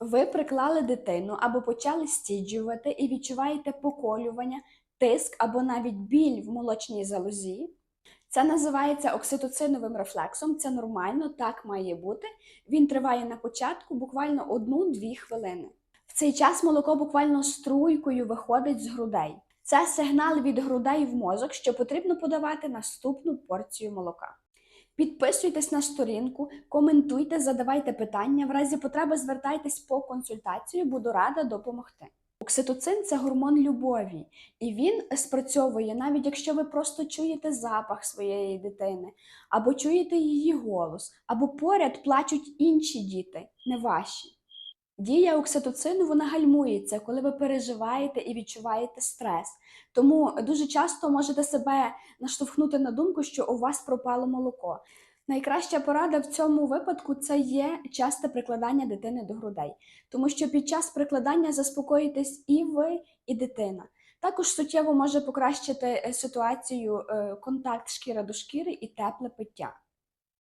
Ви приклали дитину або почали стіджувати і відчуваєте поколювання, тиск або навіть біль в молочній залозі. Це називається окситоциновим рефлексом. Це нормально, так має бути. Він триває на початку буквально 1-2 хвилини. В цей час молоко буквально струйкою виходить з грудей. Це сигнал від грудей в мозок, що потрібно подавати наступну порцію молока. Підписуйтесь на сторінку, коментуйте, задавайте питання. В разі потреби звертайтесь по консультацію, буду рада допомогти. Окситоцин це гормон любові, і він спрацьовує навіть якщо ви просто чуєте запах своєї дитини, або чуєте її голос, або поряд плачуть інші діти, не ваші. Дія окситоцину вона гальмується, коли ви переживаєте і відчуваєте стрес. Тому дуже часто можете себе наштовхнути на думку, що у вас пропало молоко. Найкраща порада в цьому випадку це є часте прикладання дитини до грудей, тому що під час прикладання заспокоїтесь і ви, і дитина. Також суттєво може покращити е, ситуацію е, контакт шкіра до шкіри і тепле пиття.